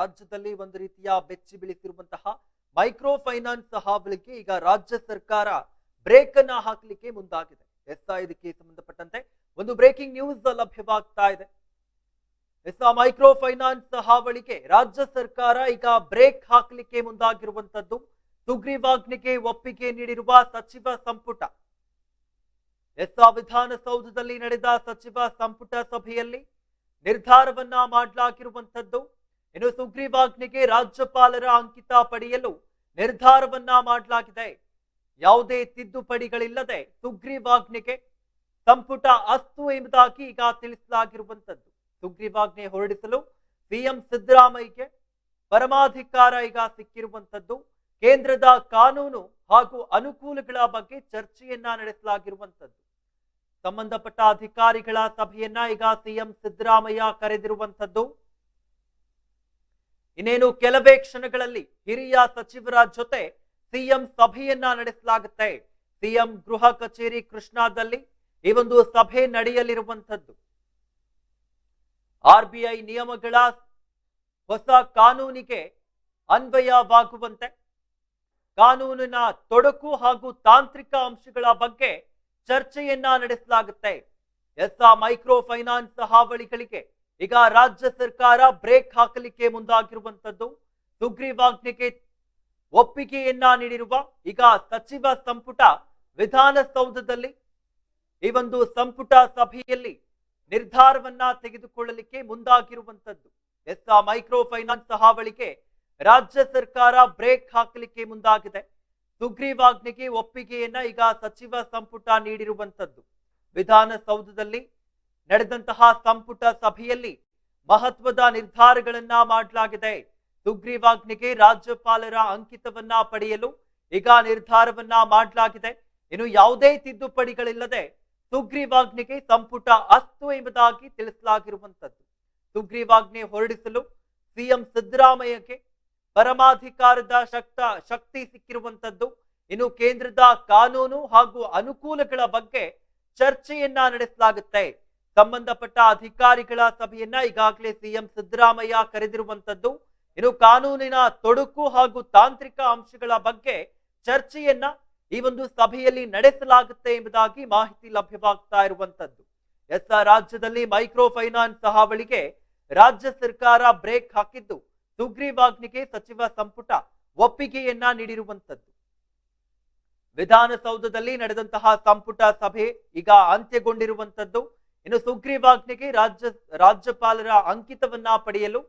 ರಾಜ್ಯದಲ್ಲಿ ಒಂದು ರೀತಿಯ ಬೆಚ್ಚಿ ಬೀಳುತ್ತಿರುವಂತಹ ಮೈಕ್ರೋ ಫೈನಾನ್ಸ್ ಹಾವಳಿಗೆ ಈಗ ರಾಜ್ಯ ಸರ್ಕಾರ ಬ್ರೇಕ್ ಅನ್ನ ಹಾಕಲಿಕ್ಕೆ ಮುಂದಾಗಿದೆ. ಎಸ್ ಇದಕ್ಕೆ ಸಂಬಂಧಪಟ್ಟಂತೆ ಒಂದು ಬ್ರೇಕಿಂಗ್ ನ್ಯೂಸ್ ಲಭ್ಯವಾಗ್ತಾ ಇದೆ. ಎಸ್ ಮೈಕ್ರೋ ಫೈನಾನ್ಸ್ ಹಾವಳಿಗೆ ರಾಜ್ಯ ಸರ್ಕಾರ ಈಗ ಬ್ರೇಕ್ ಹಾಕಲಿಕ್ಕೆ ಮುಂದಾಗಿರುವಂತದ್ದು ಸುಗ್ರೀವಾಜ್ಞೆಗೆ ಒಪ್ಪಿಗೆ ನೀಡಿರುವ ಸಚಿವ ಸಂಪುಟ. ಎಸ್ ವಿಧಾನಸೌಧದಲ್ಲಿ ನಡೆದ ಸಚಿವ ಸಂಪುಟ ಸಭೆಯಲ್ಲಿ ನಿರ್ಧಾರವನ್ನ ಮಾಡಲಾಗಿರುವಂತದ್ದು ಇನ್ನು ಸುಗ್ರೀವಾಜ್ಞೆಗೆ ರಾಜ್ಯಪಾಲರ ಅಂಕಿತ ಪಡೆಯಲು ನಿರ್ಧಾರವನ್ನ ಮಾಡಲಾಗಿದೆ. ಯಾವುದೇ ತಿದ್ದುಪಡಿಗಳಿಲ್ಲದೆ ಸುಗ್ರೀವಾಜ್ಞೆಗೆ ಸಂಪುಟ ಅಸ್ತು ಎಂಬುದಾಗಿ ಈಗ ತಿಳಿಸಲಾಗಿರುವಂತದ್ದು ಸುಗ್ರೀವಾಜ್ಞೆ ಹೊರಡಿಸಲು ಸಿಎಂ ಸಿದ್ದರಾಮಯ್ಯಗೆ ಪರಮಾಧಿಕಾರ ಈಗ ಸಿಕ್ಕಿರುವಂತದ್ದು ಕೇಂದ್ರದ ಕಾನೂನು ಹಾಗೂ ಅನುಕೂಲಗಳ ಬಗ್ಗೆ ಚರ್ಚೆಯನ್ನ ನಡೆಸಲಾಗಿರುವಂತದ್ದು ಸಂಬಂಧಪಟ್ಟ ಅಧಿಕಾರಿಗಳ ಸಭೆಯನ್ನ ಈಗ ಸಿಎಂ ಸಿದ್ದರಾಮಯ್ಯ ಕರೆದಿರುವಂತದ್ದು ಇನ್ನೇನು ಕೆಲವೇ ಕ್ಷಣಗಳಲ್ಲಿ ಹಿರಿಯ ಸಚಿವರ ಜೊತೆ ಸಿಎಂ ಸಭೆಯನ್ನ ನಡೆಸಲಾಗುತ್ತೆ. ಸಿಎಂ ಗೃಹ ಕಚೇರಿ ಕೃಷ್ಣಾದಲ್ಲಿ ಈ ಒಂದು ಸಭೆ ನಡೆಯಲಿರುವಂತದ್ದು ಆರ್ಬಿಐ ನಿಯಮಗಳ ಹೊಸ ಕಾನೂನಿಗೆ ಅನ್ವಯವಾಗುವಂತೆ, ಕಾನೂನಿನ ತೊಡಕು ಹಾಗೂ ತಾಂತ್ರಿಕ ಅಂಶಗಳ ಬಗ್ಗೆ ಚರ್ಚೆಯನ್ನ ನಡೆಸಲಾಗುತ್ತೆ. ಎಸ್ ಮೈಕ್ರೋ ಫೈನಾನ್ಸ್ ಹಾವಳಿಗಳಿಗೆ ಈಗ ರಾಜ್ಯ ಸರ್ಕಾರ ಬ್ರೇಕ್ ಹಾಕಲಿಕ್ಕೆ ಮುಂದಾಗಿರುವಂತದ್ದು ಸುಗ್ರೀವಾಜ್ಞೆಗೆ ಒಪ್ಪಿಗೆಯನ್ನ ನೀಡಿರುವ ಈಗ ಸಚಿವ ಸಂಪುಟ ವಿಧಾನಸೌಧದಲ್ಲಿ ಈ ಒಂದು ಸಂಪುಟ ಸಭೆಯಲ್ಲಿ ನಿರ್ಧಾರವನ್ನ ತೆಗೆದುಕೊಳ್ಳಲಿಕ್ಕೆ ಮುಂದಾಗಿರುವಂತದ್ದು ಎಸ್ ಮೈಕ್ರೋ ಫೈನಾನ್ಸ್ ಹಾವಳಿಗೆ ರಾಜ್ಯ ಸರ್ಕಾರ ಬ್ರೇಕ್ ಹಾಕಲಿಕ್ಕೆ ಮುಂದಾಗಿದೆ. ಸುಗ್ರೀವಾಜ್ಞೆಗೆ ಒಪ್ಪಿಗೆಯನ್ನ ಈಗ ಸಚಿವ ಸಂಪುಟ ನೀಡಿರುವಂತದ್ದು ವಿಧಾನಸೌಧದಲ್ಲಿ ನಡೆದಂತಹ ಸಂಪುಟ ಸಭೆಯಲ್ಲಿ ಮಹತ್ವದ ನಿರ್ಧಾರಗಳನ್ನ ಮಾಡಲಾಗಿದೆ. ಸುಗ್ರೀವಾಜ್ಞೆಗೆ ರಾಜ್ಯಪಾಲರ ಅಂಕಿತವನ್ನ ಪಡೆಯಲು ಈಗ ನಿರ್ಧಾರವನ್ನ ಮಾಡಲಾಗಿದೆ. ಇನ್ನು ಯಾವುದೇ ತಿದ್ದುಪಡಿಗಳಿಲ್ಲದೆ ಸುಗ್ರೀವಾಜ್ಞೆಗೆ ಸಂಪುಟ ಅಸ್ತು ಎಂಬುದಾಗಿ ತಿಳಿಸಲಾಗಿರುವಂತದ್ದು ಸುಗ್ರೀವಾಜ್ಞೆ ಹೊರಡಿಸಲು ಸಿಎಂ ಸಿದ್ದರಾಮಯ್ಯಗೆ ಪರಮಾಧಿಕಾರದ ಶಕ್ತ ಶಕ್ತಿ ಸಿಕ್ಕಿರುವಂತದ್ದು ಇನ್ನು ಕೇಂದ್ರದ ಕಾನೂನು ಹಾಗೂ ಅನುಕೂಲಗಳ ಬಗ್ಗೆ ಚರ್ಚೆಯನ್ನ ನಡೆಸಲಾಗುತ್ತೆ. ಸಂಬಂಧಪಟ್ಟ ಅಧಿಕಾರಿಗಳ ಸಭೆಯನ್ನ ಈಗಾಗಲೇ ಸಿಎಂ ಸಿದ್ದರಾಮಯ್ಯ ಕರೆದಿರುವಂತದ್ದು ಇನ್ನು ಕಾನೂನಿನ ತೊಡಕು ಹಾಗೂ ತಾಂತ್ರಿಕ ಅಂಶಗಳ ಬಗ್ಗೆ ಚರ್ಚೆಯನ್ನ ಈ ಒಂದು ಸಭೆಯಲ್ಲಿ ನಡೆಸಲಾಗುತ್ತೆ ಎಂಬುದಾಗಿ ಮಾಹಿತಿ ಲಭ್ಯವಾಗ್ತಾ ಇರುವಂತದ್ದು ಎಸ್ ರಾಜ್ಯದಲ್ಲಿ ಮೈಕ್ರೋ ಫೈನಾನ್ಸ್ ಹಾವಳಿಗೆ ರಾಜ್ಯ ಸರ್ಕಾರ ಬ್ರೇಕ್ ಹಾಕಿದ್ದು. ಸುಗ್ರೀವಾಜ್ಞೆಗೆ ಸಚಿವ ಸಂಪುಟ ಒಪ್ಪಿಗೆಯನ್ನ ನೀಡಿರುವಂತದ್ದು ವಿಧಾನಸೌಧದಲ್ಲಿ ನಡೆದಂತಹ ಸಂಪುಟ ಸಭೆ ಈಗ ಅಂತ್ಯಗೊಂಡಿರುವಂತದ್ದು ಇನ್ನು ಸುಗ್ರೀವಾಜ್ಞೆಗೆ ರಾಜ್ಯ, ರಾಜ್ಯಪಾಲರ ಅಂಕಿತವನ್ನ ಪಡೆಯಲು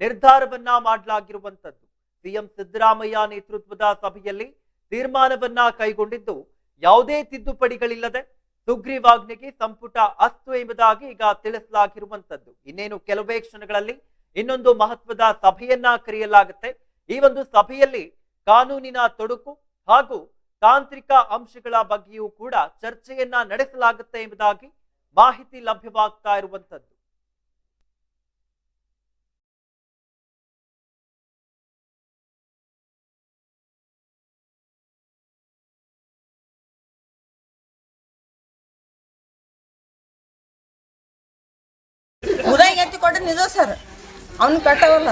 ನಿರ್ಧಾರವನ್ನ ಮಾಡಲಾಗಿರುವಂತದ್ದು ಸಿಎಂ ಸಿದ್ದರಾಮಯ್ಯ ನೇತೃತ್ವದ ಸಭೆಯಲ್ಲಿ ತೀರ್ಮಾನವನ್ನ ಕೈಗೊಂಡಿದ್ದು ಯಾವುದೇ ತಿದ್ದುಪಡಿಗಳಿಲ್ಲದೆ ಸುಗ್ರೀವಾಜ್ಞೆಗೆ ಸಂಪುಟ ಅಸ್ತು ಎಂಬುದಾಗಿ ಈಗ ತಿಳಿಸಲಾಗಿರುವಂತದ್ದು ಇನ್ನೇನು ಕೆಲವೇ ಕ್ಷಣಗಳಲ್ಲಿ ಇನ್ನೊಂದು ಮಹತ್ವದ ಸಭೆಯನ್ನ ಕರೆಯಲಾಗುತ್ತೆ. ಈ ಒಂದು ಸಭೆಯಲ್ಲಿ ಕಾನೂನಿನ ತೊಡಕು ಹಾಗೂ ತಾಂತ್ರಿಕ ಅಂಶಗಳ ಬಗ್ಗೆಯೂ ಕೂಡ ಚರ್ಚೆಯನ್ನ ನಡೆಸಲಾಗುತ್ತೆ ಎಂಬುದಾಗಿ ಮಾಹಿತಿ ಲಭ್ಯವಾಗ್ತಾ ಇರುವಂಥದ್ದು. ಉದಯ್ ಎತ್ತಿ ಕೊಟ್ಟು ನಿಜ ಸರ್. ಅವ್ನು ಕಟ್ಟವಲ್ಲ.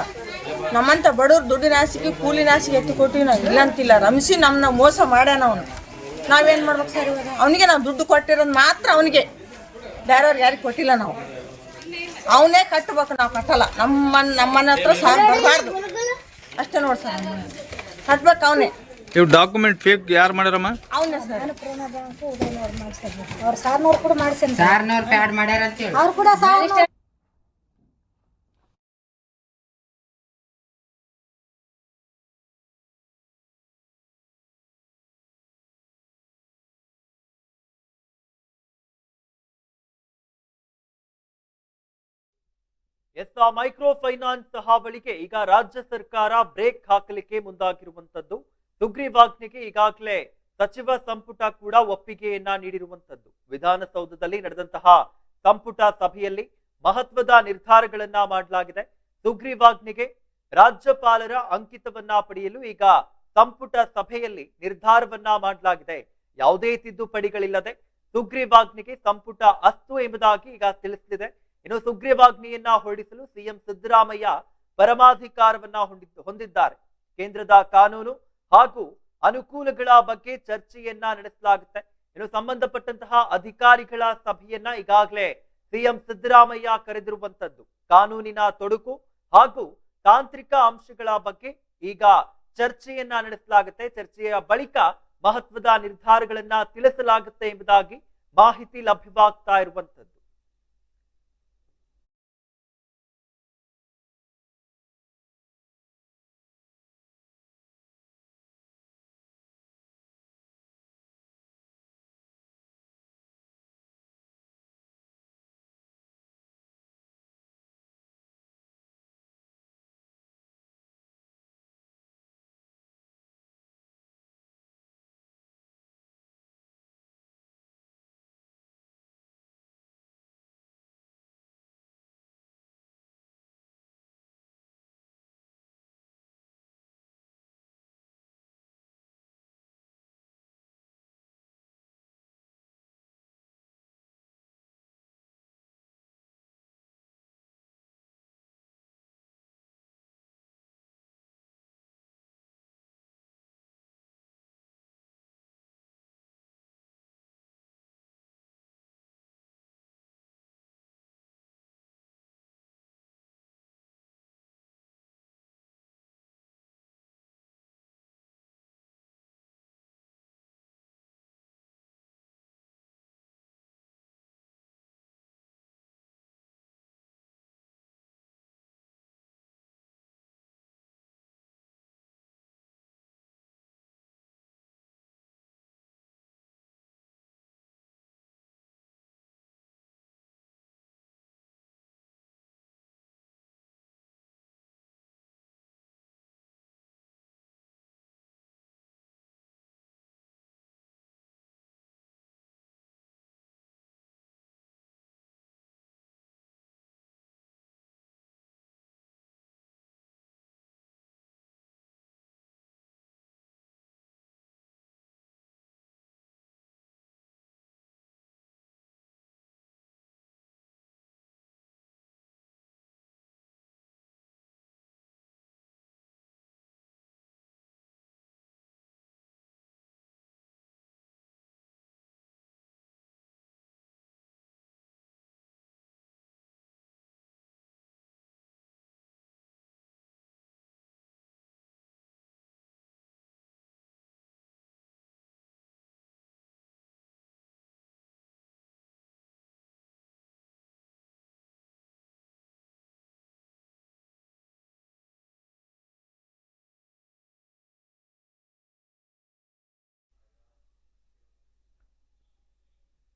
ನಮ್ಮಂತ ಬಡವ್ರು ದುಡ್ಡಿನ ಆಸೆಗೆ ಕೂಲಿನ ಆಸೆಗೆ ಎತ್ತಿ ಕೊಟ್ಟಿವಿ ನಾವು ಇಲ್ಲ ಅಂತಿಲ್ಲ. ರಮಿಸಿ ನಮ್ಮನ್ನ ಮೋಸ ಮಾಡ್ಯಾನ ಅವನು. ನಾವೇನು ಮಾಡ್ಬೇಕು ಸರ್ ಅವನಿಗೆ ನಾವು ದುಡ್ಡು ಕೊಟ್ಟಿರೋದು ಮಾತ್ರ ಅವನಿಗೆ. ಬೇರೆಯವ್ರಿಗೆ ಯಾರಿಗೆ ಕೊಟ್ಟಿಲ್ಲ ನಾವು. ಅವನೇ ಕಟ್ಟಬೇಕು ನಾವು ಕಟ್ಟಲ್ಲ. ನಮ್ಮ ನಮ್ಮನ ಹತ್ರ ಸಾಲ ಬರಬಾರ್ದು. ಅಷ್ಟೇ ನೋಡಿ ಸರ್. ಕಟ್ಬೇಕು ಅವನೇ. ಇವು ಡಾಕ್ಯುಮೆಂಟ್ ಫೇಕ್ ಯಾರು ಮಾಡ್ಯಾರಮ್ಮ? ಅವನೇ ಸರ್. ಅವ್ರು ಸಾರ್ನವ್ರು ಕೂಡ ಮಾಡ್ಸೇನ್ ಸಾರ್ನವ್ರು ಪ್ಯಾಡ್ ಮಾಡ್ಯಾರ ಅಂತೇಳಿ ಅವ್ರು ಕೂಡ ಸಾರ್ ಎಸ್ ಮೈಕ್ರೋ ಫೈನಾನ್ಸ್ ಹಾವಳಿಗೆ ಈಗ ರಾಜ್ಯ ಸರ್ಕಾರ ಬ್ರೇಕ್ ಹಾಕಲಿಕ್ಕೆ ಮುಂದಾಗಿರುವಂತದ್ದು ಸುಗ್ರೀವಾಜ್ಞೆಗೆ ಈಗಾಗಲೇ ಸಚಿವ ಸಂಪುಟ ಕೂಡ ಒಪ್ಪಿಗೆಯನ್ನ ನೀಡಿರುವಂತದ್ದು ವಿಧಾನಸೌಧದಲ್ಲಿ ನಡೆದಂತಹ ಸಂಪುಟ ಸಭೆಯಲ್ಲಿ ಮಹತ್ವದ ನಿರ್ಧಾರಗಳನ್ನ ಮಾಡಲಾಗಿದೆ. ಸುಗ್ರೀವಾಜ್ಞೆಗೆ ರಾಜ್ಯಪಾಲರ ಅಂಕಿತವನ್ನ ಪಡೆಯಲು ಈಗ ಸಂಪುಟ ಸಭೆಯಲ್ಲಿ ನಿರ್ಧಾರವನ್ನ ಮಾಡಲಾಗಿದೆ. ಯಾವುದೇ ತಿದ್ದುಪಡಿಗಳಿಲ್ಲದೆ ಸುಗ್ರೀವಾಜ್ಞೆಗೆ ಸಂಪುಟ ಅಸ್ತು ಎಂಬುದಾಗಿ ಈಗ ತಿಳಿಸಿದೆ ಇನ್ನು ಸುಗ್ರೀವಾಜ್ಞೆಯನ್ನ ಹೊರಡಿಸಲು ಸಿಎಂ ಸಿದ್ದರಾಮಯ್ಯ ಪರಮಾಧಿಕಾರವನ್ನ ಹೊಂದಿದ್ದು, ಹೊಂದಿದ್ದಾರೆ. ಕೇಂದ್ರದ ಕಾನೂನು ಹಾಗೂ ಅನುಕೂಲಗಳ ಬಗ್ಗೆ ಚರ್ಚೆಯನ್ನ ನಡೆಸಲಾಗುತ್ತೆ. ಇನ್ನು ಸಂಬಂಧಪಟ್ಟಂತಹ ಅಧಿಕಾರಿಗಳ ಸಭೆಯನ್ನ ಈಗಾಗಲೇ ಸಿಎಂ ಸಿದ್ದರಾಮಯ್ಯ ಕರೆದಿರುವಂತದ್ದು. ಕಾನೂನಿನ ತೊಡಕು ಹಾಗೂ ತಾಂತ್ರಿಕ ಅಂಶಗಳ ಬಗ್ಗೆ ಈಗ ಚರ್ಚೆಯನ್ನ ನಡೆಸಲಾಗುತ್ತೆ. ಚರ್ಚೆಯ ಬಳಿಕ ಮಹತ್ವದ ನಿರ್ಧಾರಗಳನ್ನ ತಿಳಿಸಲಾಗುತ್ತೆ ಎಂಬುದಾಗಿ ಮಾಹಿತಿ ಲಭ್ಯವಾಗ್ತಾ ಇರುವಂತದ್ದು.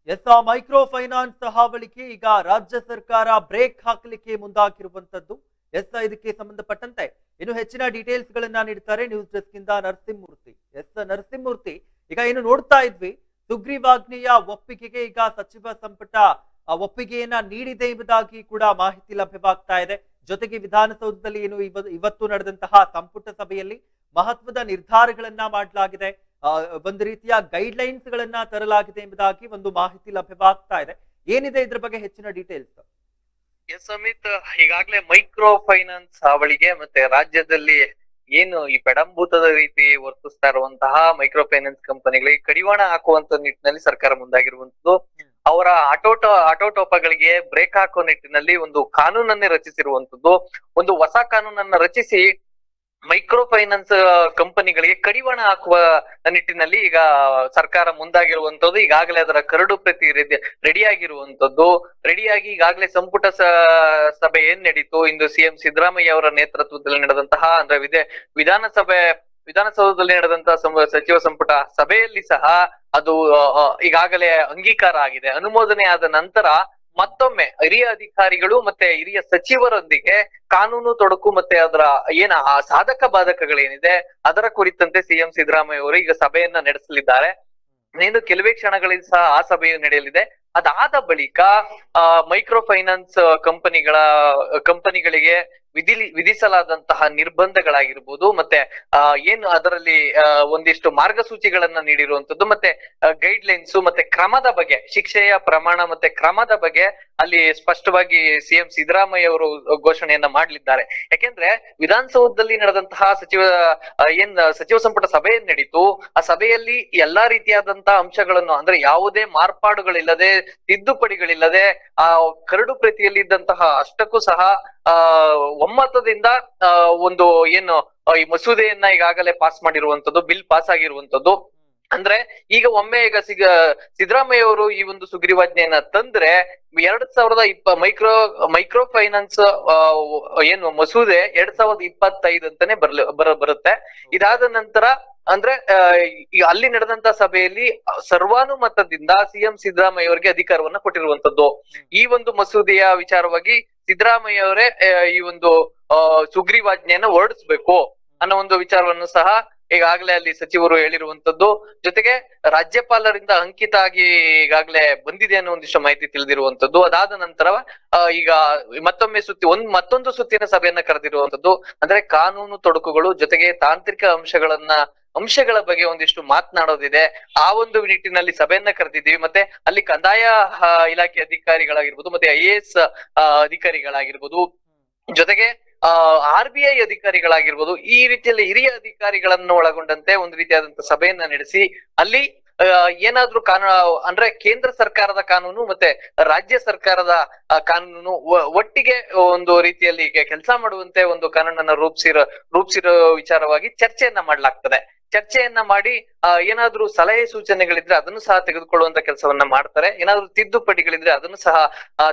ಎಸ್ ಆ ಮೈಕ್ರೋ ಫೈನಾನ್ಸ್ ಹಾವಳಿಗೆ ಈಗ ರಾಜ್ಯ ಸರ್ಕಾರ ಬ್ರೇಕ್ ಹಾಕಲಿಕ್ಕೆ ಮುಂದಾಗಿರುವಂತದ್ದು ಎಸ್ ಇದಕ್ಕೆ ಸಂಬಂಧಪಟ್ಟಂತೆ ಇನ್ನು ಹೆಚ್ಚಿನ ಡೀಟೇಲ್ಸ್ ಗಳನ್ನ ನೀಡ್ತಾರೆ ನ್ಯೂಸ್ ಡೆಸ್ಕ್ ಇಂದ ನರಸಿಂಹಮೂರ್ತಿ. ಎಸ್ ನರಸಿಂಹಮೂರ್ತಿ, ಈಗ ಏನು ನೋಡ್ತಾ ಇದ್ವಿ? ಸುಗ್ರೀವಾಜ್ಞೆಯ ಒಪ್ಪಿಗೆಗೆ ಈಗ ಸಚಿವ ಸಂಪುಟ ಒಪ್ಪಿಗೆಯನ್ನ ನೀಡಿದೆ ಎಂಬುದಾಗಿ ಕೂಡ ಮಾಹಿತಿ ಲಭ್ಯವಾಗ್ತಾ ಇದೆ. ಜೊತೆಗೆ ವಿಧಾನಸೌಧದಲ್ಲಿ ಏನು ಇವ- ಇವತ್ತು ನಡೆದಂತಹ ಸಂಪುಟ ಸಭೆಯಲ್ಲಿ ಮಹತ್ವದ ನಿರ್ಧಾರಗಳನ್ನ ಮಾಡಲಾಗಿದೆ. ಒಂದು ರೀತಿಯ ಗೈಡ್ ಲೈನ್ಸ್ ಗಳನ್ನ ತರಲಾಗಿದೆ ಎಂಬುದಾಗಿ ಒಂದು ಮಾಹಿತಿ ಲಭ್ಯವಾಗ್ತಾ ಇದೆ. ಏನಿದೆ ಇದ್ರ ಬಗ್ಗೆ ಹೆಚ್ಚಿನ ಡೀಟೇಲ್ಸ್? ಎಸ್ ಅಮಿತ್, ಈಗಾಗಲೇ ಮೈಕ್ರೋ ಫೈನಾನ್ಸ್ ಅವಳಿಗೆ ಮತ್ತೆ ರಾಜ್ಯದಲ್ಲಿ ಏನು ಈ ಪೆಡಂಭೂತದ ರೀತಿ ವರ್ತಿಸ್ತಾ ಇರುವಂತಹ ಮೈಕ್ರೋ ಫೈನಾನ್ಸ್ ಕಂಪನಿಗಳಿಗೆ ಕಡಿವಾಣ ಹಾಕುವಂತ ನಿಟ್ಟಿನಲ್ಲಿ ಸರ್ಕಾರ ಮುಂದಾಗಿರುವಂತದ್ದು ಅವರ ಆಟೋಟ, ಆಟೋಟೋಪಗಳಿಗೆ ಬ್ರೇಕ್ ಹಾಕುವ ನಿಟ್ಟಿನಲ್ಲಿ ಒಂದು ಕಾನೂನನ್ನೇ ರಚಿಸಿರುವಂತದ್ದು ಒಂದು ಹೊಸ ಕಾನೂನನ್ನ ರಚಿಸಿ ಮೈಕ್ರೋ ಫೈನಾನ್ಸ್ ಕಂಪನಿಗಳಿಗೆ ಕಡಿವಾಣ ಹಾಕುವ ನಿಟ್ಟಿನಲ್ಲಿ ಈಗ ಸರ್ಕಾರ ಮುಂದಾಗಿರುವಂತದ್ದು ಈಗಾಗಲೇ ಅದರ ಕರಡು ಪ್ರತಿ ರೆಡಿ ಆಗಿರುವಂತದ್ದು ರೆಡಿಯಾಗಿ ಈಗಾಗಲೇ ಸಂಪುಟ ಸಭೆ ಏನ್ ನಡೀತು? ಇಂದು ಸಿಎಂ ಸಿದ್ದರಾಮಯ್ಯ ಅವರ ನೇತೃತ್ವದಲ್ಲಿ ನಡೆದಂತಹ, ಅಂದ್ರೆ ವಿಧ, ವಿಧಾನಸಭೆ, ವಿಧಾನಸೌಧದಲ್ಲಿ ನಡೆದಂತಹ ಸಚಿವ ಸಂಪುಟ ಸಭೆಯಲ್ಲಿ ಸಹ ಅದು ಈಗಾಗಲೇ ಅಂಗೀಕಾರ ಆಗಿದೆ. ಅನುಮೋದನೆ ಆದ ನಂತರ ಮತ್ತೊಮ್ಮೆ ಹಿರಿಯ ಅಧಿಕಾರಿಗಳು ಮತ್ತೆ ಹಿರಿಯ ಸಚಿವರೊಂದಿಗೆ ಕಾನೂನು ತೊಡಕು ಮತ್ತೆ ಅದರ ಏನ ಆ ಸಾಧಕ ಬಾಧಕಗಳೇನಿದೆ ಅದರ ಕುರಿತಂತೆ ಸಿಎಂ ಸಿದ್ದರಾಮಯ್ಯ ಅವರು ಈಗ ಸಭೆಯನ್ನ ನಡೆಸಲಿದ್ದಾರೆ. ಇನ್ನು ಕೆಲವೇ ಕ್ಷಣಗಳಲ್ಲಿ ಸಹ ಆ ಸಭೆಯು ನಡೆಯಲಿದೆ. ಅದಾದ ಬಳಿಕ ಮೈಕ್ರೋ ಫೈನಾನ್ಸ್ ಕಂಪನಿಗಳ ಕಂಪನಿಗಳಿಗೆ ವಿಧಿ ವಿಧಿಸಲಾದಂತಹ ನಿರ್ಬಂಧಗಳಾಗಿರ್ಬೋದು, ಮತ್ತೆ ಏನು ಅದರಲ್ಲಿ ಒಂದಿಷ್ಟು ಮಾರ್ಗಸೂಚಿಗಳನ್ನ ನೀಡಿರುವಂತದ್ದು, ಮತ್ತೆ ಗೈಡ್ ಲೈನ್ಸ್ ಮತ್ತೆ ಕ್ರಮದ ಬಗ್ಗೆ, ಶಿಕ್ಷೆಯ ಪ್ರಮಾಣ, ಮತ್ತೆ ಕ್ರಮದ ಬಗ್ಗೆ ಅಲ್ಲಿ ಸ್ಪಷ್ಟವಾಗಿ ಸಿಎಂ ಸಿದ್ದರಾಮಯ್ಯ ಅವರು ಘೋಷಣೆಯನ್ನ ಮಾಡಲಿದ್ದಾರೆ. ಯಾಕೆಂದ್ರೆ ವಿಧಾನಸೌಧದಲ್ಲಿ ನಡೆದಂತಹ ಸಚಿವ ಏನ್, ಸಚಿವ ಸಂಪುಟ ಸಭೆ ನಡೀತು? ಆ ಸಭೆಯಲ್ಲಿ ಎಲ್ಲಾ ರೀತಿಯಾದಂತಹ ಅಂಶಗಳನ್ನು, ಅಂದ್ರೆ ಯಾವುದೇ ಮಾರ್ಪಾಡುಗಳಿಲ್ಲದೆ, ತಿದ್ದುಪಡಿಗಳಿಲ್ಲದೆ, ಆ, ಕರಡು ಪ್ರತಿಯಲ್ಲಿ ಇದ್ದಂತಹ ಅಷ್ಟಕ್ಕೂ ಸಹ, ಆ, ಒಮ್ಮತದಿಂದ ಒಂದು, ಏನು, ಈ ಮಸೂದೆಯನ್ನ ಈಗಾಗಲೇ ಪಾಸ್ ಮಾಡಿರುವಂತದ್ದು, ಬಿಲ್ ಪಾಸ್ ಆಗಿರುವಂತದ್ದು ಅಂದ್ರೆ ಈಗ ಒಮ್ಮೆ ಈಗ ಸಿಗ ಸಿದ್ದರಾಮಯ್ಯ ಅವರು ಈ ಒಂದು ಸುಗ್ರೀವಾಜ್ಞೆಯನ್ನ ತಂದ್ರೆ ಎರಡ್ ಸಾವಿರದ ಇಪ್ಪ, ಮೈಕ್ರೋ ಮೈಕ್ರೋ ಫೈನಾನ್ಸ್ ಏನು ಮಸೂದೆ ಎರಡ್ ಸಾವಿರದ ಇಪ್ಪತ್ತೈದು ಅಂತಾನೆ ಬರ್ಲಿ, ಬರ, ಬರುತ್ತೆ. ಇದಾದ ನಂತರ ಅಂದ್ರೆ ಅಲ್ಲಿ ನಡೆದಂತ ಸಭೆಯಲ್ಲಿ ಸರ್ವಾನುಮತದಿಂದ ಸಿಎಂ ಸಿದ್ದರಾಮಯ್ಯ ಅವರಿಗೆ ಅಧಿಕಾರವನ್ನ ಕೊಟ್ಟಿರುವಂತದ್ದು. ಈ ಒಂದು ಮಸೂದೆಯ ವಿಚಾರವಾಗಿ ಸಿದ್ದರಾಮಯ್ಯ ಅವರೇ ಈ ಒಂದು ಸುಗ್ರೀವಾಜ್ಞೆಯನ್ನ ಹೊರಡಿಸ್ಬೇಕು ಅನ್ನೋ ಒಂದು ವಿಚಾರವನ್ನು ಸಹ ಈಗಾಗಲೇ ಅಲ್ಲಿ ಸಚಿವರು ಹೇಳಿರುವಂತದ್ದು ಜೊತೆಗೆ ರಾಜ್ಯಪಾಲರಿಂದ ಅಂಕಿತ ಆಗಿ ಈಗಾಗಲೇ ಬಂದಿದೆ ಅನ್ನೋ ಒಂದಿಷ್ಟು ಮಾಹಿತಿ ತಿಳಿದಿರುವಂತದ್ದು. ಅದಾದ ನಂತರ ಈಗ ಮತ್ತೊಮ್ಮೆ ಸುತ್ತಿ ಒಂದ್ ಮತ್ತೊಂದು ಸುತ್ತಿನ ಸಭೆಯನ್ನ ಕರೆದಿರುವಂತದ್ದು. ಅಂದ್ರೆ ಕಾನೂನು ತೊಡಕುಗಳು ಜೊತೆಗೆ ತಾಂತ್ರಿಕ ಅಂಶಗಳನ್ನ ಅಂಶಗಳ ಬಗ್ಗೆ ಒಂದಿಷ್ಟು ಮಾತನಾಡೋದಿದೆ. ಆ ಒಂದು ನಿಟ್ಟಿನಲ್ಲಿ ಸಭೆಯನ್ನ ಕರೆದಿದ್ದೀವಿ. ಮತ್ತೆ ಅಲ್ಲಿ ಕಂದಾಯ ಇಲಾಖೆ ಅಧಿಕಾರಿಗಳಾಗಿರ್ಬೋದು ಮತ್ತೆ ಐ ಎ ಎಸ್ ಅಧಿಕಾರಿಗಳಾಗಿರ್ಬೋದು. ಜೊತೆಗೆ ಆರ್ ಬಿ ಐ ಅಧಿಕಾರಿಗಳಾಗಿರ್ಬೋದು, ಈ ರೀತಿಯಲ್ಲಿ ಹಿರಿಯ ಅಧಿಕಾರಿಗಳನ್ನು ಒಳಗೊಂಡಂತೆ ಒಂದು ರೀತಿಯಾದಂತಹ ಸಭೆಯನ್ನ ನಡೆಸಿ, ಅಲ್ಲಿ ಏನಾದ್ರೂ ಕಾನೂನು ಅಂದ್ರೆ ಕೇಂದ್ರ ಸರ್ಕಾರದ ಕಾನೂನು ಮತ್ತೆ ರಾಜ್ಯ ಸರ್ಕಾರದ ಕಾನೂನು ಒಟ್ಟಿಗೆ ಒಂದು ರೀತಿಯಲ್ಲಿ ಕೆಲಸ ಮಾಡುವಂತೆ ಒಂದು ಕಾನೂನನ್ನ ರೂಪಿಸಿರೋ ರೂಪಿಸಿರೋ ವಿಚಾರವಾಗಿ ಚರ್ಚೆಯನ್ನ ಮಾಡ್ಲಾಗ್ತದೆ. ಚರ್ಚೆಯನ್ನ ಮಾಡಿ ಏನಾದ್ರೂ ಸಲಹೆ ಸೂಚನೆಗಳಿದ್ರೆ ಅದನ್ನು ಸಹ ತೆಗೆದುಕೊಳ್ಳುವಂತ ಕೆಲಸವನ್ನ ಮಾಡ್ತಾರೆ. ಏನಾದ್ರೂ ತಿದ್ದುಪಡಿಗಳಿದ್ರೆ ಅದನ್ನು ಸಹ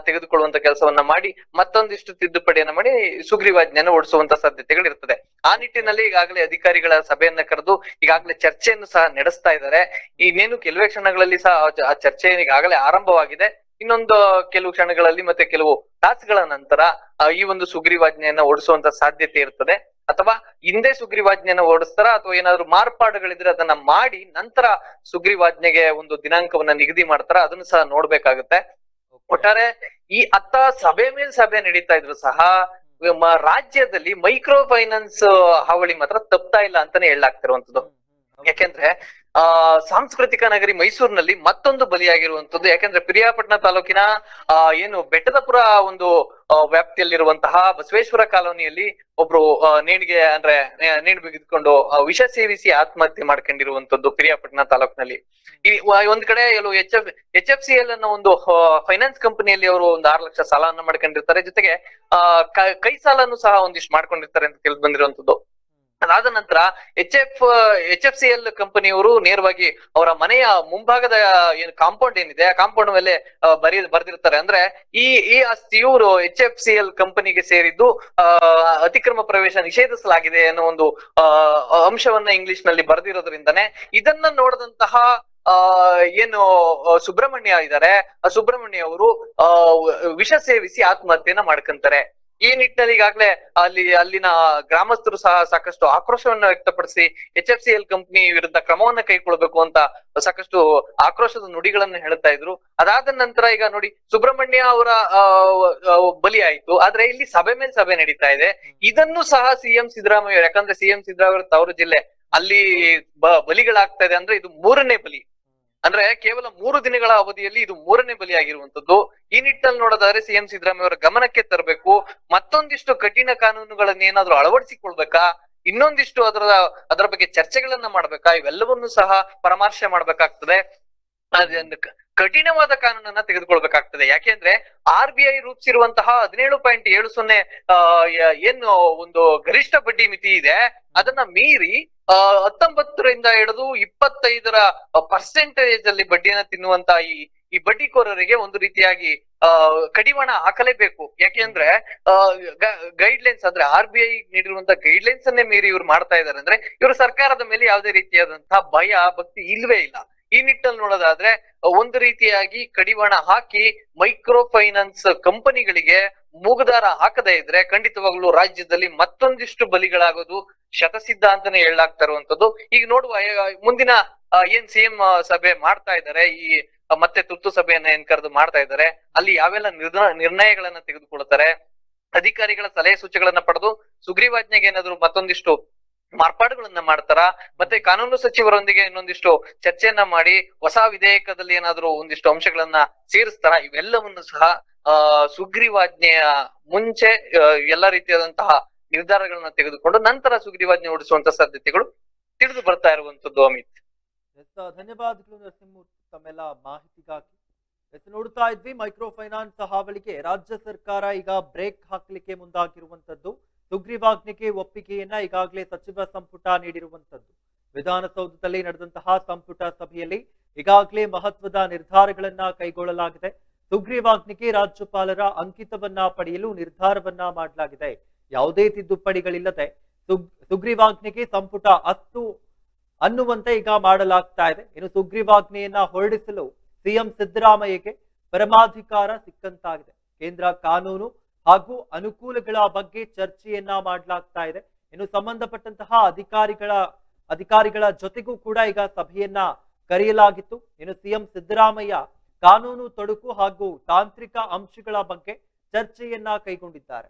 ತೆಗೆದುಕೊಳ್ಳುವಂತ ಕೆಲಸವನ್ನ ಮಾಡಿ, ಮತ್ತೊಂದಿಷ್ಟು ತಿದ್ದುಪಡಿಯನ್ನ ಮಾಡಿ ಸುಗ್ರೀವಾಜ್ಞೆಯನ್ನು ಓಡಿಸುವಂತ ಸಾಧ್ಯತೆಗಳಿರ್ತದೆ. ಆ ನಿಟ್ಟಿನಲ್ಲಿ ಈಗಾಗಲೇ ಅಧಿಕಾರಿಗಳ ಸಭೆಯನ್ನ ಕರೆದು ಈಗಾಗಲೇ ಚರ್ಚೆಯನ್ನು ಸಹ ನಡೆಸ್ತಾ ಇದ್ದಾರೆ. ಇನ್ನೇನು ಕೆಲವೇ ಕ್ಷಣಗಳಲ್ಲಿ ಸಹ ಆ ಚರ್ಚೆ ಈಗಾಗಲೇ ಆರಂಭವಾಗಿದೆ. ಇನ್ನೊಂದು ಕೆಲವು ಕ್ಷಣಗಳಲ್ಲಿ ಮತ್ತೆ ಕೆಲವು ತಾಸುಗಳ ನಂತರ ಈ ಒಂದು ಸುಗ್ರೀವಾಜ್ಞೆಯನ್ನ ಓಡಿಸುವಂತ ಸಾಧ್ಯತೆ ಇರ್ತದೆ. ಅಥವಾ ಹಿಂದೆ ಸುಗ್ರೀವಾಜ್ಞೆಯನ್ನು ಓಡಿಸ್ತಾರ ಅಥವಾ ಏನಾದ್ರು ಮಾರ್ಪಾಡುಗಳಿದ್ರೆ ಅದನ್ನ ಮಾಡಿ ನಂತರ ಸುಗ್ರೀವಾಜ್ಞೆಗೆ ಒಂದು ದಿನಾಂಕವನ್ನ ನಿಗದಿ ಮಾಡ್ತಾರ ಅದನ್ನ ಸಹ ನೋಡ್ಬೇಕಾಗತ್ತೆ. ಒಟ್ಟಾರೆ ಈ ಅತ್ತ ಸಭೆ ಮೇಲೆ ಸಭೆ ನಡೀತಾ ಇದ್ರು ಸಹ ರಾಜ್ಯದಲ್ಲಿ ಮೈಕ್ರೋ ಫೈನಾನ್ಸ್ ಹಾವಳಿ ಮಾತ್ರ ತಪ್ತಾ ಇಲ್ಲ ಅಂತಾನೆ ಹೇಳಲಾಗ್ತಿರುವಂತದ್ದು. ಯಾಕೆಂದ್ರೆ ಆ, ಸಾಂಸ್ಕೃತಿಕ ನಗರಿ ಮೈಸೂರಿನಲ್ಲಿ ಮತ್ತೊಂದು ಬಲಿಯಾಗಿರುವಂತದ್ದು ಯಾಕಂದ್ರೆ ಪಿರಿಯಾಪಟ್ಟಣ ತಾಲೂಕಿನ, ಆ, ಏನು ಬೆಟ್ಟದಪುರ ಒಂದು ವ್ಯಾಪ್ತಿಯಲ್ಲಿರುವಂತಹ ಬಸವೇಶ್ವರ ಕಾಲೋನಿಯಲ್ಲಿ ಒಬ್ರು ನೇಣಿಗೆ ಅಂದ್ರೆ ನೇಣು ಬಿಗಿದುಕೊಂಡು ವಿಷ ಸೇವಿಸಿ ಆತ್ಮಹತ್ಯೆ ಮಾಡ್ಕೊಂಡಿರುವಂತದ್ದು ಪಿರಿಯಾಪಟ್ಟಣ ತಾಲೂಕಿನಲ್ಲಿ. ಒಂದ್ ಕಡೆ ಎಲ್ಲೋ H F H F C L ಅನ್ನೋ ಒಂದು ಫೈನಾನ್ಸ್ ಕಂಪನಿಯಲ್ಲಿ ಅವರು ಒಂದು ಆರು ಲಕ್ಷ ಸಾಲವನ್ನು ಮಾಡ್ಕೊಂಡಿರ್ತಾರೆ. ಜೊತೆಗೆ, ಆ, ಕೈ ಸಾಲನ್ನು ಸಹ ಒಂದಿಷ್ಟು ಮಾಡ್ಕೊಂಡಿರ್ತಾರೆ ಅಂತ ತಿಳಿದು ಬಂದಿರುವಂತದ್ದು ಅದಾದ ನಂತರ H F H F C L ಕಂಪನಿಯವರು ನೇರವಾಗಿ ಅವರ ಮನೆಯ ಮುಂಭಾಗದ ಏನು ಕಾಂಪೌಂಡ್ ಏನಿದೆ, ಆ ಕಾಂಪೌಂಡ್ ಮೇಲೆ ಬರಿ, ಬರ್ದಿರ್ತಾರೆ. ಅಂದ್ರೆ ಈ ಈ ಆಸ್ತಿಯು ಎಚ್ ಎಫ್ ಸಿ ಎಲ್ ಕಂಪನಿಗೆ ಸೇರಿದ್ದು ಅತಿಕ್ರಮ ಪ್ರವೇಶ ನಿಷೇಧಿಸಲಾಗಿದೆ ಅನ್ನೋ ಒಂದು ಅಂಶವನ್ನ ಇಂಗ್ಲಿಷ್ನಲ್ಲಿ ಬರೆದಿರೋದ್ರಿಂದನೇ ಇದನ್ನ ನೋಡದಂತಹ ಏನು ಸುಬ್ರಹ್ಮಣ್ಯ ಇದ್ದಾರೆ. ಆ ಸುಬ್ರಹ್ಮಣ್ಯ ಅವರು ವಿಷ ಸೇವಿಸಿ ಆತ್ಮಹತ್ಯೆಯನ್ನ ಮಾಡ್ಕೊಂತಾರೆ. ಈ ನಿಟ್ಟಿನಲ್ಲಿ ಈಗಾಗಲೇ ಅಲ್ಲಿ, ಅಲ್ಲಿನ ಗ್ರಾಮಸ್ಥರು ಸಹ ಸಾಕಷ್ಟು ಆಕ್ರೋಶವನ್ನು ವ್ಯಕ್ತಪಡಿಸಿ H F C L company ವಿರುದ್ಧ ಕ್ರಮವನ್ನ ಕೈಗೊಳ್ಳಬೇಕು ಅಂತ ಸಾಕಷ್ಟು ಆಕ್ರೋಶದ ನುಡಿಗಳನ್ನ ಹೇಳ್ತಾ ಇದ್ರು. ಅದಾದ ನಂತರ ಈಗ ನೋಡಿ ಸುಬ್ರಹ್ಮಣ್ಯ ಅವರ ಬಲಿ ಆಯ್ತು. ಆದ್ರೆ ಇಲ್ಲಿ ಸಭೆ ಮೇಲೆ ಸಭೆ ನಡೀತಾ ಇದೆ. ಇದನ್ನು ಸಹ ಸಿಎಂ ಸಿದ್ದರಾಮಯ್ಯ ಯಾಕಂದ್ರೆ ಸಿಎಂ ಸಿದ್ದರಾಮಯ್ಯ ತವರು ಜಿಲ್ಲೆ ಅಲ್ಲಿ ಬಲಿಗಳಾಗ್ತಾ ಇದೆ ಅಂದ್ರೆ ಇದು ಮೂರನೇ ಬಲಿ. ಅಂದ್ರೆ ಕೇವಲ ಮೂರು ದಿನಗಳ ಅವಧಿಯಲ್ಲಿ ಇದು ಮೂರನೇ ಬಲಿಯಾಗಿರುವಂತದ್ದು ಈ ನಿಟ್ಟಿನಲ್ಲಿ ನೋಡೋದಾದ್ರೆ ಸಿಎಂ ಸಿದ್ದರಾಮಯ್ಯ ಅವರ ಗಮನಕ್ಕೆ ತರಬೇಕು. ಮತ್ತೊಂದಿಷ್ಟು ಕಠಿಣ ಕಾನೂನುಗಳನ್ನ ಏನಾದ್ರೂ ಅಳವಡಿಸಿಕೊಳ್ಬೇಕಾ? ಇನ್ನೊಂದಿಷ್ಟು ಅದರ ಅದರ ಬಗ್ಗೆ ಚರ್ಚೆಗಳನ್ನ ಮಾಡ್ಬೇಕಾ? ಇವೆಲ್ಲವನ್ನೂ ಸಹ ಪರಾಮರ್ಶೆ ಮಾಡ್ಬೇಕಾಗ್ತದೆ. ಕಠಿಣವಾದ ಕಾನೂನನ್ನ ತೆಗೆದುಕೊಳ್ಬೇಕಾಗ್ತದೆ. ಯಾಕೆಂದ್ರೆ ಆರ್ ಬಿ ಐ ರೂಪಿಸಿರುವಂತಹ ಹದಿನೇಳು ಪಾಯಿಂಟ್ ಏಳು ಸೊನ್ನೆ ಏನು ಒಂದು ಗರಿಷ್ಠ ಬಡ್ಡಿ ಮಿತಿ ಇದೆ. ಅದನ್ನ ಮೀರಿ ಅಹ್ ಹತ್ತೊಂಬತ್ತರಿಂದ ಹಿಡಿದು ಇಪ್ಪತ್ತೈದರ ಪರ್ಸೆಂಟೇಜ್ ಅಲ್ಲಿ ಬಡ್ಡಿಯನ್ನ ತಿನ್ನುವಂತ ಈ ಈ ಬಡ್ಡಿಕೋರರಿಗೆ ಒಂದು ರೀತಿಯಾಗಿ, ಆ, ಕಡಿವಾಣ ಹಾಕಲೇಬೇಕು. ಯಾಕೆಂದ್ರೆ ಗೈಡ್ ಲೈನ್ಸ್ ಅಂದ್ರೆ ಆರ್ ಬಿ ಐ ನೀಡಿರುವಂತ ಗೈಡ್ ಲೈನ್ಸ್ ಅನ್ನೇ ಮೀರಿ ಇವ್ರು ಮಾಡ್ತಾ ಇದಾರೆ. ಅಂದ್ರೆ ಇವರು ಸರ್ಕಾರದ ಮೇಲೆ ಯಾವುದೇ ರೀತಿಯಾದಂತಹ ಭಯ, ಭಕ್ತಿ ಇಲ್ವೇ ಇಲ್ಲ. ಈ ನಿಟ್ಟಿನಲ್ಲಿ ನೋಡೋದಾದ್ರೆ, ಒಂದು ರೀತಿಯಾಗಿ ಕಡಿವಾಣ ಹಾಕಿ ಮೈಕ್ರೋ ಫೈನಾನ್ಸ್ ಕಂಪನಿಗಳಿಗೆ ಮೂಗುದಾರ ಹಾಕದೇ ಇದ್ರೆ ಖಂಡಿತವಾಗ್ಲೂ ರಾಜ್ಯದಲ್ಲಿ ಮತ್ತೊಂದಿಷ್ಟು ಬಲಿಗಳಾಗೋದು ಶತಸಿದ್ಧ ಅಂತಾನೆ ಹೇಳಲಾಗ್ತಾ ಇರುವಂತದ್ದು ಈಗ ನೋಡುವ ಮುಂದಿನ ಏನ್ ಸಿಎಂ ಸಭೆ ಮಾಡ್ತಾ ಇದ್ದಾರೆ, ಈ, ಮತ್ತೆ ತುರ್ತು ಸಭೆಯನ್ನ ಏನ್ ಕರೆದು ಮಾಡ್ತಾ ಇದ್ದಾರೆ, ಅಲ್ಲಿ ಯಾವೆಲ್ಲ ನಿರ್ಣ- ನಿರ್ಣಯಗಳನ್ನ ತೆಗೆದುಕೊಳ್ತಾರೆ, ಅಧಿಕಾರಿಗಳ ಸಲಹೆ ಸೂಚನೆಗಳನ್ನ ಪಡೆದು ಸುಗ್ರೀವಾಜ್ಞೆಗೆ ಏನಾದ್ರು ಮತ್ತೊಂದಿಷ್ಟು ಮಾರ್ಪಾಡುಗಳನ್ನ ಮಾಡ್ತಾರ? ಮತ್ತೆ ಕಾನೂನು ಸಚಿವರೊಂದಿಗೆ ಇನ್ನೊಂದಿಷ್ಟು ಚರ್ಚೆಯನ್ನ ಮಾಡಿ, ಹೊಸ ವಿಧೇಯಕದಲ್ಲಿ ಏನಾದ್ರು ಒಂದಿಷ್ಟು ಅಂಶಗಳನ್ನ ಸೇರಿಸ್ತಾರ? ಇವೆಲ್ಲವನ್ನು ಸಹ ಸುಗ್ರೀವಾಜ್ಞೆಯ ಮುಂಚೆ ಎಲ್ಲ ರೀತಿಯಾದಂತಹ ನಿರ್ಧಾರಗಳನ್ನ ತೆಗೆದುಕೊಂಡು ನಂತರ ಸುಗ್ರೀವಾಜ್ಞೆ ಓಡಿಸುವಂತ ಸಾಧ್ಯತೆಗಳು ತಿಳಿದು ಬರ್ತಾ ಇರುವಂತದ್ದು ಅಮಿತ್. ಧನ್ಯವಾದಗಳು ನರಸಿಂಹಮೂರ್ತಿ ತಮ್ಮೆಲ್ಲ ಮಾಹಿತಿಗಾಗಿ. ನೋಡ್ತಾ ಇದ್ವಿ, ಮೈಕ್ರೋ ಫೈನಾನ್ಸ್ ಹಾವಳಿಗೆ ರಾಜ್ಯ ಸರ್ಕಾರ ಈಗ ಬ್ರೇಕ್ ಹಾಕ್ಲಿಕ್ಕೆ ಮುಂದಾಗಿರುವಂತದ್ದು. ಸುಗ್ರೀವಾಜ್ಞೆಗೆ ಒಪ್ಪಿಗೆಯನ್ನ ಈಗಾಗಲೇ ಸಚಿವ ಸಂಪುಟ ನೀಡಿರುವಂತದ್ದು ವಿಧಾನಸೌಧದಲ್ಲಿ ನಡೆದಂತಹ ಸಂಪುಟ ಸಭೆಯಲ್ಲಿ ಈಗಾಗಲೇ ಮಹತ್ವದ ನಿರ್ಧಾರಗಳನ್ನ ಕೈಗೊಳ್ಳಲಾಗಿದೆ. ಸುಗ್ರೀವಾಜ್ಞೆಗೆ ರಾಜ್ಯಪಾಲರ ಅಂಕಿತವನ್ನ ಪಡೆಯಲು ನಿರ್ಧಾರವನ್ನ ಮಾಡಲಾಗಿದೆ. ಯಾವುದೇ ತಿದ್ದುಪಡಿಗಳಿಲ್ಲದೆ ಸುಗ್, ಸುಗ್ರೀವಾಜ್ಞೆಗೆ ಸಂಪುಟ ಅಸ್ತು ಅನ್ನುವಂತೆ ಈಗ ಮಾಡಲಾಗ್ತಾ ಇದೆ. ಇನ್ನು ಸುಗ್ರೀವಾಜ್ಞೆಯನ್ನ ಹೊರಡಿಸಲು ಸಿಎಂ ಸಿದ್ದರಾಮಯ್ಯಗೆ ಪರಮಾಧಿಕಾರ ಸಿಕ್ಕಂತಾಗಿದೆ. ಕೇಂದ್ರ ಕಾನೂನು ಹಾಗೂ ಅನುಕೂಲಗಳ ಬಗ್ಗೆ ಚರ್ಚೆಯನ್ನ ಮಾಡಲಾಗ್ತಾ ಇದೆ. ಇನ್ನು ಸಂಬಂಧಪಟ್ಟಂತಹ ಅಧಿಕಾರಿಗಳ ಅಧಿಕಾರಿಗಳ ಜೊತೆಗೂ ಕೂಡ ಈಗ ಸಭೆಯನ್ನ ಕರೆಯಲಾಗಿತ್ತು. ಇನ್ನು ಸಿಎಂ ಸಿದ್ದರಾಮಯ್ಯ ಕಾನೂನು ತೊಡಕು ಹಾಗೂ ತಾಂತ್ರಿಕ ಅಂಶಗಳ ಬಗ್ಗೆ ಚರ್ಚೆಯನ್ನ ಕೈಗೊಂಡಿದ್ದಾರೆ.